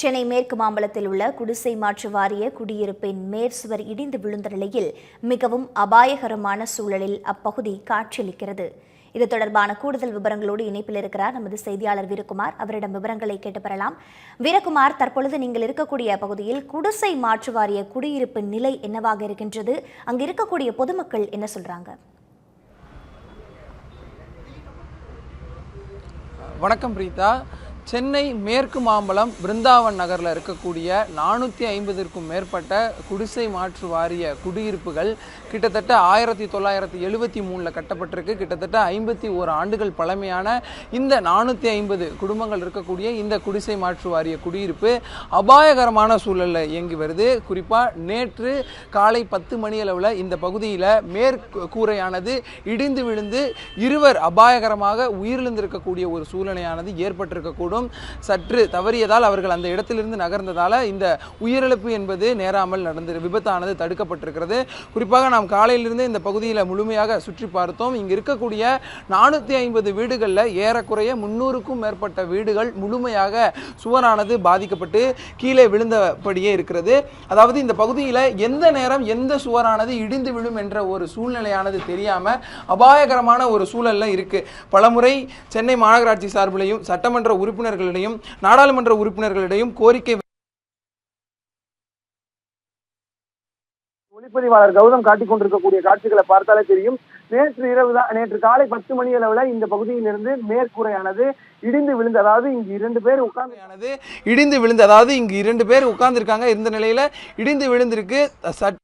சென்னை மேற்கு மாம்பலத்தில் உள்ள குடிசை மாற்று வாரிய குடியிருப்பின் மேற்சுவர் இடிந்து விழுந்த நிலையில் மிகவும் அபாயகரமான சூழலில் அப்பகுதி காட்சியளிக்கிறது. இது தொடர்பான கூடுதல் விவரங்களோடு இணைப்பில் இருக்கிறார் நமது செய்தியாளர் வீரகுமார். அவரிடம் விவரங்களை கேட்டு பெறலாம். வீரகுமார் தற்பொழுது நீங்கள் இருக்கக்கூடிய பகுதியில் குடிசை மாற்று வாரிய குடியிருப்பின் நிலை என்னவாக இருக்கின்றது? அங்கு இருக்கக்கூடிய பொதுமக்கள் என்ன சொல்றாங்க? வணக்கம் பிரீதா சென்னை மேற்கு மாம்பலம் பிருந்தாவன் நகரில் இருக்கக்கூடிய நானூற்றி ஐம்பதிற்கும் மேற்பட்ட குடிசை மாற்று வாரிய குடியிருப்புகள் கிட்டத்தட்ட ஆயிரத்தி தொள்ளாயிரத்தி எழுபத்தி மூணில் கட்டப்பட்டிருக்கு. கிட்டத்தட்ட ஐம்பத்தி ஓரு ஆண்டுகள் பழமையான இந்த நானூற்றி ஐம்பது குடும்பங்கள் இருக்கக்கூடிய இந்த குடிசை மாற்று வாரிய குடியிருப்பு அபாயகரமான சூழலில் இயங்கி வருது. குறிப்பாக நேற்று காலை பத்து மணி அளவில் இந்த பகுதியில் மேற்கூரையானது இடிந்து விழுந்து இருவர் அபாயகரமாக உயிரிழந்திருக்கக்கூடிய ஒரு சூழ்நிலையானது ஏற்பட்டிருக்கக்கூடும். சற்று தவறியதால் அவர்கள் அந்த இடத்திலிருந்து நகர்ந்ததால் இந்த உயிரிழப்பு என்பது நேராமல் நடந்து விபத்தானது தடுக்கப்பட்டிருக்கிறது. குறிப்பாக நாம் காலையிலிருந்து இந்த பகுதியில் முழுமையாக சுற்றி பார்த்தோம். இங்கு இருக்கக்கூடிய நானூற்றி ஐம்பது வீடுகளில் ஏறக்குறைய முன்னூறுக்கும் மேற்பட்ட வீடுகள் முழுமையாக சுவரானது பாதிக்கப்பட்டு கீழே விழுந்தபடியே இருக்கிறது. அதாவது இந்த பகுதியில் எந்த நேரம் எந்த சுவரானது இடிந்து விழும் என்ற ஒரு சூழ்நிலையானது தெரியாமல் அபாயகரமான ஒரு சூழல்ல இருக்கு. பலமுறை சென்னை மாநகராட்சி சார்பிலையும் சட்டமன்ற உறுப்பினர் உறுப்பினர்களிடையும் நாடாளுமன்ற உறுப்பினர்களிடையும் கோரிக்கை ஒளிப்பதிவாளர் கௌதம் காட்டிக் கொண்டிருக்கக்கூடிய காட்சிகளை பார்த்தாலே தெரியும். நேற்று இரவு தான் நேற்று காலை பத்து மணி அளவுல இந்த பகுதியிலிருந்து மேற்கூரையானது இடிந்து விழுந்து அதாவது இங்கு இரண்டு பேர் உட்கார்ந்து இடிந்து விழுந்து அதாவது இங்கு இரண்டு பேர் உட்கார்ந்திருக்காங்க இருந்த நிலையில இடிந்து விழுந்திருக்கு. சட்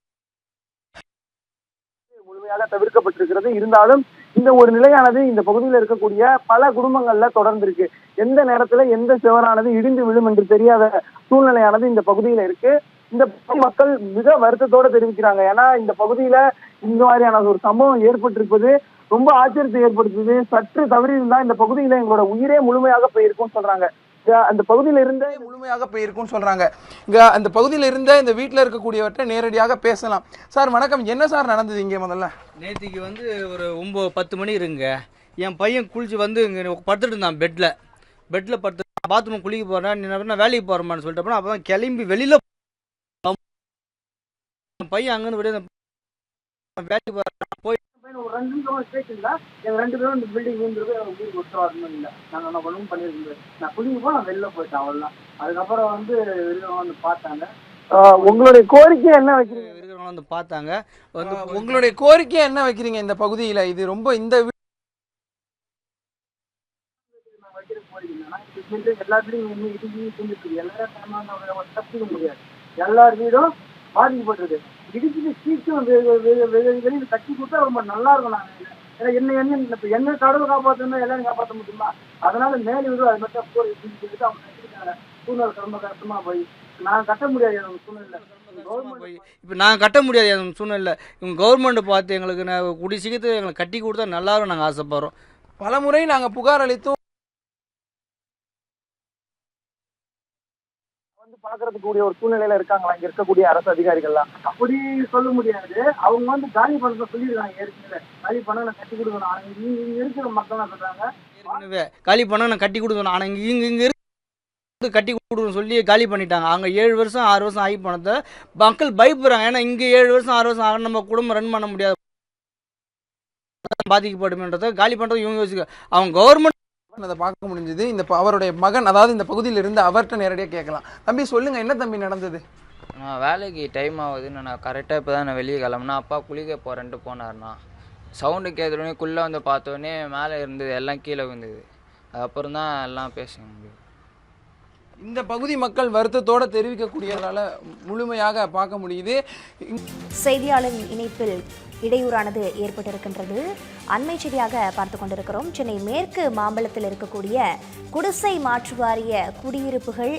முழுமையாக தவிர்க்கப்பட்டிருக்கிறது. இருந்தாலும் இந்த ஒரு நிலையானது இந்த பகுதியில் இருக்கக்கூடிய பல குடும்பங்கள்ல தொடர்ந்து இருக்கு எந்த நேரத்துல எந்த சுவரானது இடிந்து விழும் என்று தெரியாத சூழ்நிலையானது இந்த பகுதியில இருக்கு. இந்த மக்கள் மிக வருத்தத்தோட தெரிவிக்கிறாங்க. ஏன்னா இந்த பகுதியில இந்த மாதிரியான ஒரு சம்பவம் ஏற்பட்டிருப்பது ரொம்ப ஆச்சரியத்தை ஏற்படுத்துது. சற்று தவறியிருந்தா இந்த பகுதியில எங்களோட உயிரே முழுமையாக போயிருக்கும்னு சொல்றாங்க. அந்த பகுதியில இருந்த முழுமையாக போயிருக்கும்னு சொல்றாங்க. இங்க அந்த பகுதியில் இருந்த இந்த வீட்டில் இருக்கக்கூடியவற்றை நேரடியாக பேசலாம். சார் வணக்கம். என்ன சார் நடந்தது இங்கே முதல்ல? நேற்றுக்கு வந்து ஒரு ஒம்பது பத்து மணி இருங்க. என் பையன் குளிச்சு வந்து இங்கே படுத்துட்டு இருந்தான் பெட்டில் பெட்டில் படுத்து பாத்ரூம் குளிக்க போகிறேன் நீ என்ன வேலைக்கு போகிறோமான்னு சொல்லிட்டு அப்போ தான் கிளம்பி வெளியில் பையன் அங்கேருந்து வெளியே வேலைக்கு நிமிஷம் கேட்டுங்களா எங்க ரெண்டு பேரும் இந்த பில்டிங் விழுந்துருக்கு எனக்கு உயிர் கொடுத்துருவாருன்னு இல்லை நாங்கள் என்ன ஒன்றும் பண்ணியிருக்கோம் நான் குளிக்க போய் நான் வெளில போயிட்டேன் அவ்வளோதான் அதுக்கப்புறம் வந்து வெளில வந்து பார்த்தாங்க உங்களுடைய கோரிக்கை என்ன வைக்கிறீங்க இருக்கிறவங்க வந்து பார்த்தாங்க வந்து உங்களுடைய கோரிக்கை என்ன வைக்கிறீங்க இந்த பகுதியில் இது ரொம்ப இந்த எல்லா செஞ்சுருக்கு எல்லாரும் முடியாது எல்லார் வீடும் பாதிக்கப்பட்டிருக்கு இடிச்சுட்டு சீக்கிரம் வெளியில் கட்டி கொடுத்தா ரொம்ப நல்லா இருக்கும் நாங்கள் ஏன்னா என்ன என்ன இப்போ என்ன கடவுள் காப்பாற்றணும் எல்லாரும் காப்பாற்ற முடியுமா? அதனால மேலே வீடும் அது மட்டும் போய் சொல்லிட்டு அவங்க கட்டிருக்காங்க சூழ்நிலை ரொம்ப கஷ்டமா போய். நான் கட்ட முடியாது அந்த சூழ்நிலை கவர்மெண்ட் இப்போ நாங்கள் கட்ட முடியாது அந்த சூழ்நிலை இவங்க கவர்மெண்ட் பார்த்து எங்களுக்கு நான் குடி சீக்கிரத்தில் எங்களுக்கு கட்டி கொடுத்தா நல்லா இருக்கும் நாங்கள் ஆசைப்படுறோம். பலமுறை நாங்க புகார் அளித்தும் பாக்குறதுக்கு கூடிய ஒரு சூழ்நிலையில இருக்காங்களா? இங்க இருக்கக்கூடிய அரசு அதிகாரிகள்லாம். அப்படி சொல்ல முடியாது. அவங்க வந்து காலி பணத்தை சொல்லிடுறாங்க ஏற்கனவே. காலி பணம் நான் கட்டி கொடுக்கணும். இங்க இருக்கிற மக்கள் என்ன சொல்றாங்க? ஏற்கனவே. காலி பணம் நான் கட்டி கொடுக்கணும். ஆனா இங்க இங்க இங்கே கட்டி கொடுக்கணும்னு சொல்லி காலி பண்ணிட்டாங்க. அங்கே ஏழு வருஷம் ஆறு வருஷம் ஆகி பணத்தை மக்கள் பயப்படுறாங்க. ஏன்னா இங்கே ஏழு வருஷம் ஆறு வருஷம் ஆக நம்ம குடும்பம் ரன் பண்ண முடியாது. பாதிக்கப்படுமன்றதை காலி பண்ணுறது இவங்க யோசிக்க அவங்க கவர்மெண்ட் அதை பார்க்க முடிஞ்சது. இந்த அவருடைய மகன் அதாவது இந்த பகுதியில் இருந்து அவர்கிட்ட நேரடியாக கேட்கலாம். தம்பி சொல்லுங்க என்ன தம்பி நடந்தது? நான் வேலைக்கு டைம் ஆகுதுன்னு நான் கரெக்டாக இப்போ தான் நான் வெளியே கிளம்புனா அப்பா குளிக்க போகிறேன்ட்டு போனார்ண்ணா. சவுண்டு கேட்குறோடனே குள்ளே வந்து பார்த்தோன்னே மேலே இருந்தது எல்லாம் கீழே விழுந்தது. அதுக்கப்புறம் தான் எல்லாம் பேச முடியும் இந்த பகுதி மக்கள் வருத்தத்தோடு தெரிவிக்கக்கூடியதால முழுமையாக பார்க்க முடியுது. செய்தியாளரின் இணைப்பில் இடையூறானது ஏற்பட்டிருக்கின்றது. அண்மை செய்தியாக பார்த்து கொண்டிருக்கிறோம். சென்னை மேற்கு மாம்பலத்தில் இருக்கக்கூடிய குடிசை மாற்று வாரிய குடியிருப்புகள்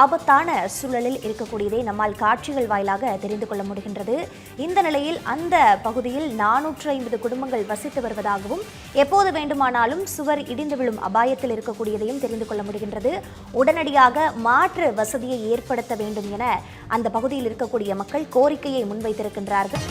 ஆபத்தான சூழலில் இருக்கக்கூடியதை நம்மால் காட்சிகள் வாயிலாக தெரிந்து கொள்ள முடிகின்றது. இந்த நிலையில் அந்த பகுதியில் நானூற்று ஐம்பது குடும்பங்கள் வசித்து வருவதாகவும் எப்போது வேண்டுமானாலும் சுவர் இடிந்து விழும் அபாயத்தில் இருக்கக்கூடியதையும் தெரிந்து கொள்ள முடிகின்றது. உடனடியாக மாற்று வசதியை ஏற்படுத்த வேண்டும் என அந்த பகுதியில் இருக்கக்கூடிய மக்கள் கோரிக்கையை முன்வைத்திருக்கின்றார்கள்.